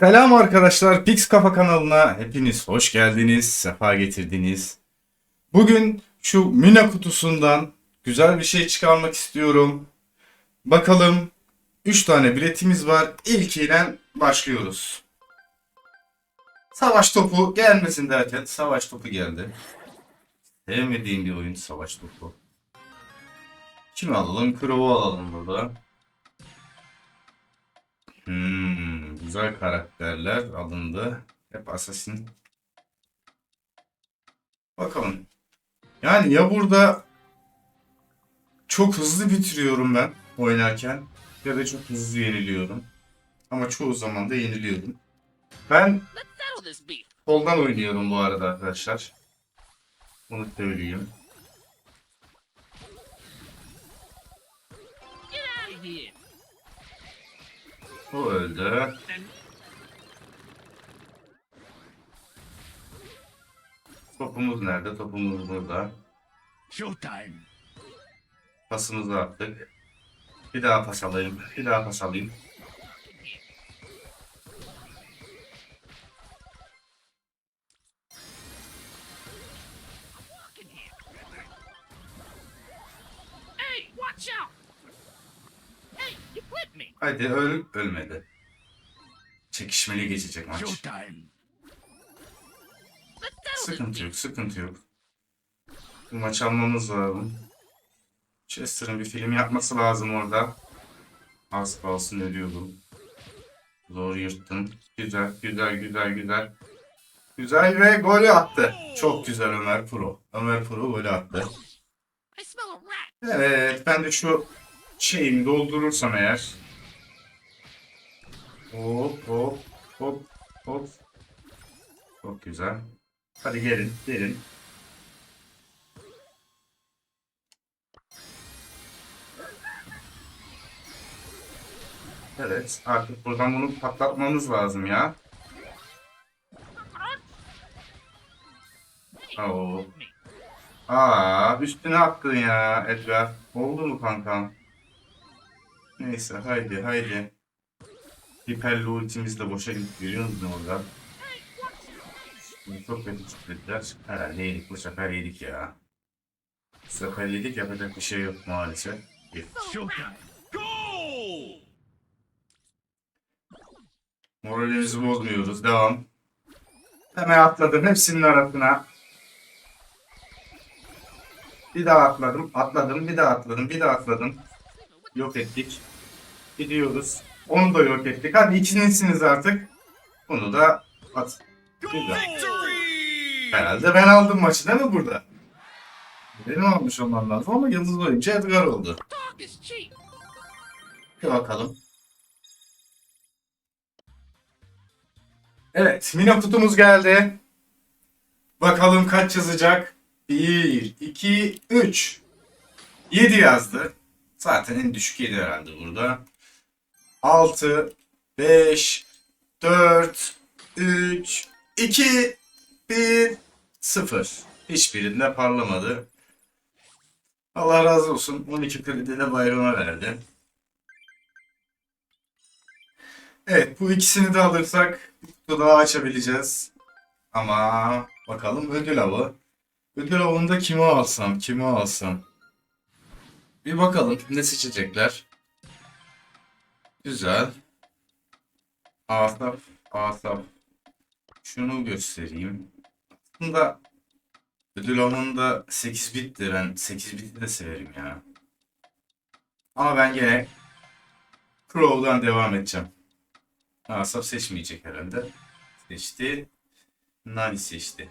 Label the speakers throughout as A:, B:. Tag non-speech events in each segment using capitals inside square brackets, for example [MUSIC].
A: Selam arkadaşlar, Pix Kafa kanalına hepiniz hoş geldiniz, sefa getirdiniz. Bugün şu Mina kutusundan güzel bir şey çıkarmak istiyorum. Bakalım 3 tane biletimiz var. İlkiyle başlıyoruz. Savaş topu gelmesin derken savaş topu geldi. Sevmediğim bir oyun savaş topu. Kimi alalım? Crow'u alalım burada. Güzel karakterler alındı. Hep Assassin. Bakalım. Yani ya burada çok hızlı bitiriyorum ben oynarken ya da çok hızlı yeniliyorum. Ama çoğu zaman da yeniliyorum. Ben. Soldan oynuyorum bu arada arkadaşlar. Bunu söyleyeyim.
B: Get out of here.
A: O öldü. Topumuz nerede? Topumuz burada.
C: Showtime.
A: Pasımızı attık. Bir daha pas alayım. Bir daha pas alayım.
B: Hey, watch out!
A: Haydi öl ölmedi. Çekişmeli geçecek maç. Sıkıntı yok, sıkıntı yok. Bu maç almamız lazım. Chester'ın bir film yapması lazım orada. Az kalsın ölüyordum. Zor yırttım. Güzel, güzel, güzel, güzel. Güzel ve golü attı. Çok güzel Ömer Pro. Ömer Pro golü attı. Evet, ben de şu şeyimi doldurursam eğer. Hop, hop, hop, hop. Çok güzel. Hadi gelin, gelin. Evet, artık buradan bunu patlatmamız lazım ya. Oo. Aa, üstüne attın ya Edgar. Oldu mu kankam? Neyse haydi haydi. Hiperli ultimiz de boşa gitti görüyor musun orada? Şimdi Çok kötü çıktılar. Herhalde yedik bu sefer yedik ya. Bu sefer yedik yapacak bir şey yok maalesef.
C: Go!
A: Moralimizi bozmuyoruz. Devam. Hemen atladım hepsinin arasına. Bir daha atladım, atladım, bir daha atladım, bir daha atladım. Yok ettik. Gidiyoruz. Onu da yok ettik. Hadi ikincisiniz artık. Bunu da at. Güzel. Herhalde ben aldım maçı değil mi burada? Benim almış olmam lazım ama yıldız oyuncu Edgar oldu. Bir bakalım. Evet, Mina kutumuz geldi. Bakalım kaç yazacak? 1, 2, 3. 7 yazdı. Zaten en düşük 7 herhalde burada. 6, 5, 4, 3, 2, 1, 0. Hiçbirinde parlamadı. Allah razı olsun. 12 kredi de bayrama verdi. Evet bu ikisini de alırsak kutu daha açabileceğiz. Ama bakalım ödül avı. Ödül avında kimi alsam, kimi alsam. Bir bakalım ne seçecekler. Güzel. Asaf, Asaf. Şunu göstereyim. Aslında ödül avında 8 bittir. Ben 8 biti de severim ya. Ama ben gene Crow'dan devam edeceğim. Asaf seçmeyecek herhalde. Seçti. Nani seçti.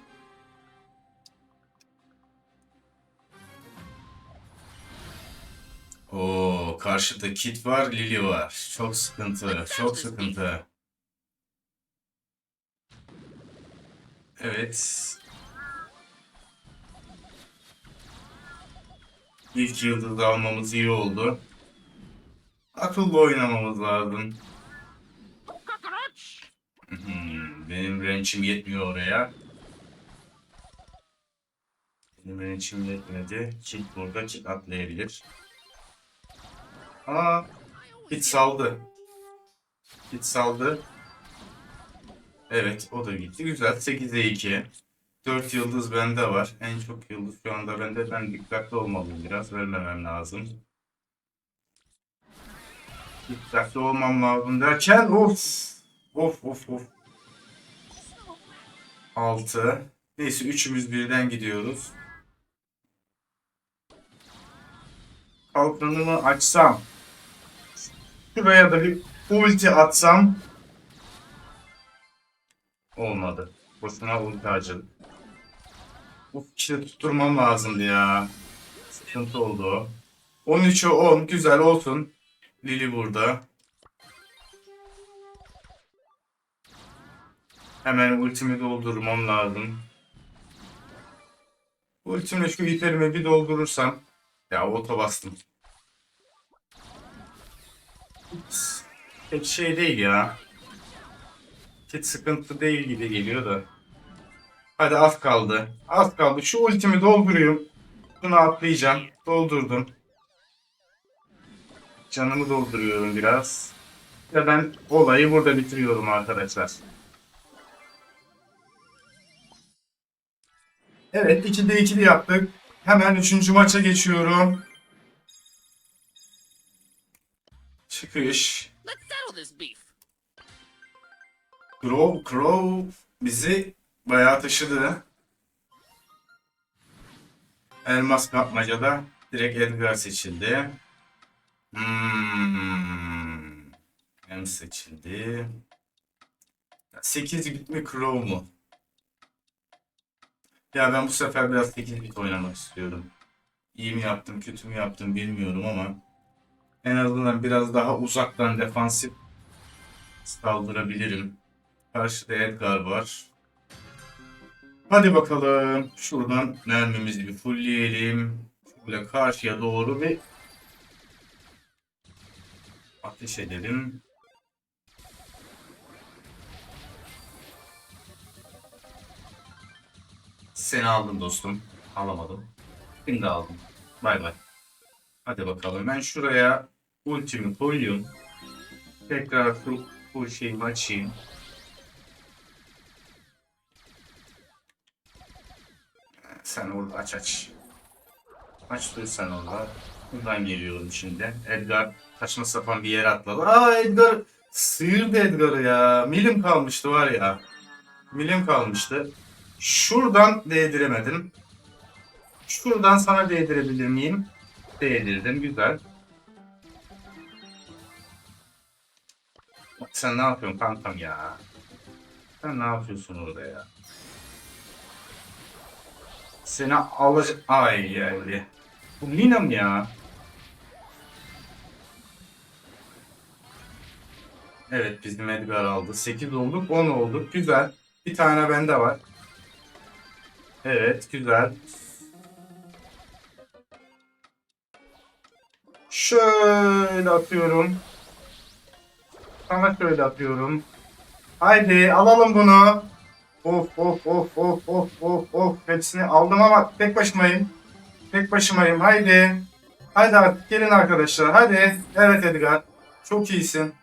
A: Oo, karşıda Kit var, Lily var. Çok sıkıntı, çok sıkıntı. Evet. İlk yıldızı almamız iyi oldu. Akıllı oynamamız lazım. Hmm, benim range'im yetmiyor oraya. Benim range'im yetmedi. Kit burada kit atlayabilir. Aa, kit saldı. Kit saldı. Evet o da gitti. Güzel. 8'e 2. 4 yıldız bende var. En çok yıldız şu anda bende. Ben dikkatli olmalıyım biraz. Vermemem lazım. Dikkatli olmam lazım derken of. Of of of. 6. Neyse üçümüz birden gidiyoruz. Kalkanımı açsam. Şuraya da bir ulti atsam. Olmadı. Boşuna ulti harcadık. Bu kişi tutturmam lazımdı ya. Sıkıntı oldu o. 13'e 10 güzel olsun. Lili burada. Hemen ultimi doldurmam lazım. Ultimle şu iplerimi bir doldurursam. Ya oto bastım. Pek şey değil ya. Hiç sıkıntı değil gibi geliyor da. Hadi az kaldı. Az kaldı. Şu ultimi dolduruyorum. Bunu atlayacağım. Doldurdum. Canımı dolduruyorum biraz. Ve ben olayı burada bitiriyorum arkadaşlar. Evet 2'de 2'li yaptık. Hemen 3. maça geçiyorum. Çıkış. Crow, Crow bizi bayağı taşıdı. Elmas kapmacada direkt Edgar seçildi. Hmm. Hem seçildi. 8 bit mi Crow mu? Ya ben bu sefer biraz 8 bit oynamak istiyorum. İyi mi yaptım, kötü mü yaptım bilmiyorum ama en azından biraz daha uzaktan defansif saldırabilirim. Karşıda Edgar var. Hadi bakalım. Şuradan mermimizi bir fullleyelim. Şöyle karşıya doğru bir ateş edelim. Seni aldım dostum. Alamadım. Şimdi aldım. Bay bay. Hadi bakalım. Ben şuraya ultimi koyuyorum. Tekrar şu bu şeyimi açayım. Sen orada aç aç. Aç dur sen orada. Buradan geliyorum şimdi. Edgar saçma sapan bir yere atladı. Aa Edgar sıyırdı Edgar'ı ya. Milim kalmıştı var ya. Milim kalmıştı. Şuradan değdiremedim. Şuradan sana değdirebilir miyim? Değdirdim güzel. Sen ne yapıyorsun kankam ya? Sen ne yapıyorsun orada ya? Seni alacak... Ay geldi. Bu Lina mı ya? Evet bizim Edgar aldı. 8 olduk 10 olduk. Güzel. Bir tane bende var. Evet güzel. Şöyle atıyorum. Sana şöyle atıyorum. Haydi alalım bunu. Of of of of of of of. Hepsini aldım ama tek başımayım. Tek başımayım. Haydi. Haydi artık gelin arkadaşlar. Hadi. Evet Edgar. Çok iyisin.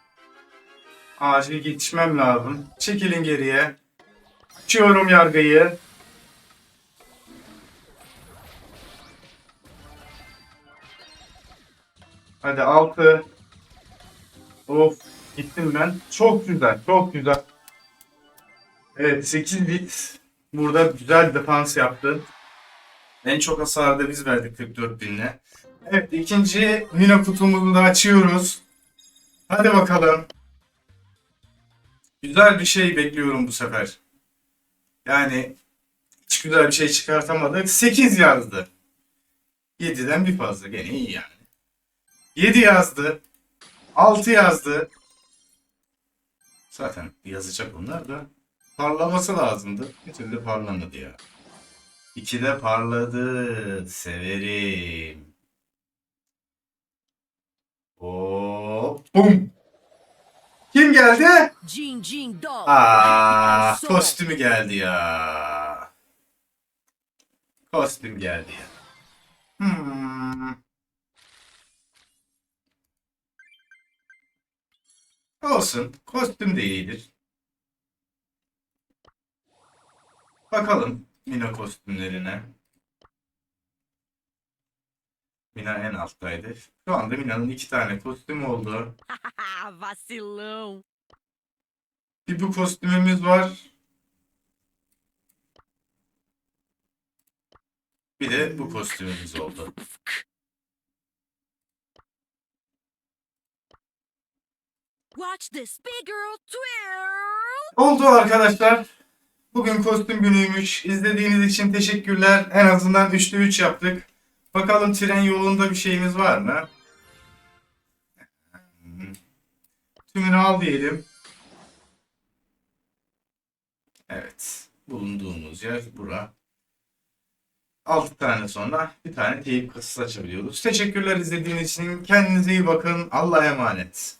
A: Acil yetişmem lazım. Çekilin geriye. Açıyorum yargıyı. Hadi altı. Of gittim ben. Çok güzel, çok güzel. Evet 8 bit burada güzel defans yaptı. En çok hasarı da biz verdik 44 binle. Evet ikinci Nino kutumuzu da açıyoruz. Hadi bakalım. Güzel bir şey bekliyorum bu sefer. Yani hiç güzel bir şey çıkartamadık. 8 yazdı. 7'den bir fazla. Gene iyi yani. 7 yazdı. 6 yazdı. Zaten yazacak onlar da. Parlaması lazımdı. Bir türlü parlamadı ya. 2'de parladı. Severim. Hop. Bum. Kim geldi?
D: Jing Jing Dog.
A: Aa, kostümü geldi ya. Kostüm geldi ya. Hmm. Olsun. Kostüm de iyidir. Bakalım Mina kostümlerine. Mina en alttaydı. Şu anda Mina'nın iki tane kostüm oldu. [LAUGHS]
D: Vacilão.
A: Bir bu kostümümüz var. Bir de bu kostümümüz oldu.
D: Watch this big girl twirl.
A: Oldu arkadaşlar. Bugün kostüm günüymüş. İzlediğiniz için teşekkürler. En azından 3'te 3 yaptık. Bakalım tren yolunda bir şeyimiz var mı? Tümünü al diyelim. Evet. Bulunduğumuz yer bura. 6 tane sonra bir tane teyip kasası açabiliyoruz. Teşekkürler izlediğiniz için. Kendinize iyi bakın. Allah'a emanet.